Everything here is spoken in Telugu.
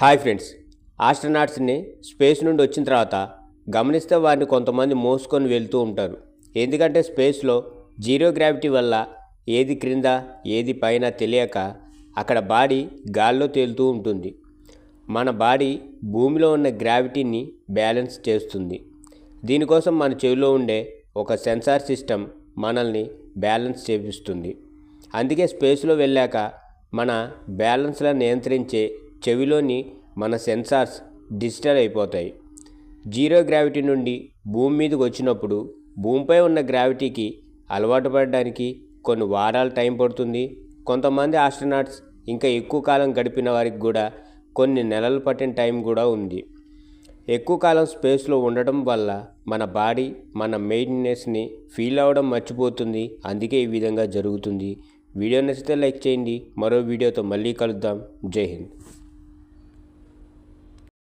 Hi friends. ఆస్ట్రనాట్స్ని స్పేస్ నుండి వచ్చిన తర్వాత గమనిస్తే వారిని కొంతమంది మోసుకొని వెళ్తూ ఉంటారు. ఎందుకంటే స్పేస్లో జీరో గ్రావిటీ వల్ల ఏది క్రింద ఏది పైన తెలియక అక్కడ బాడీ గాల్లో తేలుతూ ఉంటుంది. మన బాడీ భూమిలో ఉన్న గ్రావిటీని బ్యాలెన్స్ చేస్తుంది. దీనికోసం మన చెవిలో ఉండే ఒక సెన్సార్ సిస్టమ్ మనల్ని బ్యాలెన్స్ చేపిస్తుంది. అందుకే స్పేస్లో వెళ్ళాక మన బ్యాలెన్స్లను నియంత్రించే చెవిలోని మన సెన్సార్స్ డిజిటల్ అయిపోతాయి. జీరో గ్రావిటీ నుండి భూమి మీదకి వచ్చినప్పుడు భూమిపై ఉన్న గ్రావిటీకి అలవాటు పడడానికి కొన్ని వారాలు టైం పడుతుంది. కొంతమంది ఆస్ట్రనాట్స్ ఇంకా ఎక్కువ కాలం గడిపిన వారికి కూడా కొన్ని నెలలు పట్టిన టైం కూడా ఉంది. ఎక్కువ కాలం స్పేస్లో ఉండటం వల్ల మన బాడీ మన మెయింటెనెన్స్ని ఫీల్ అవ్వడం మర్చిపోతుంది. అందుకే ఈ విధంగా జరుగుతుంది. వీడియో నచ్చితే లైక్ చేయండి. మరో వీడియోతో మళ్ళీ కలుద్దాం. జై హింద్.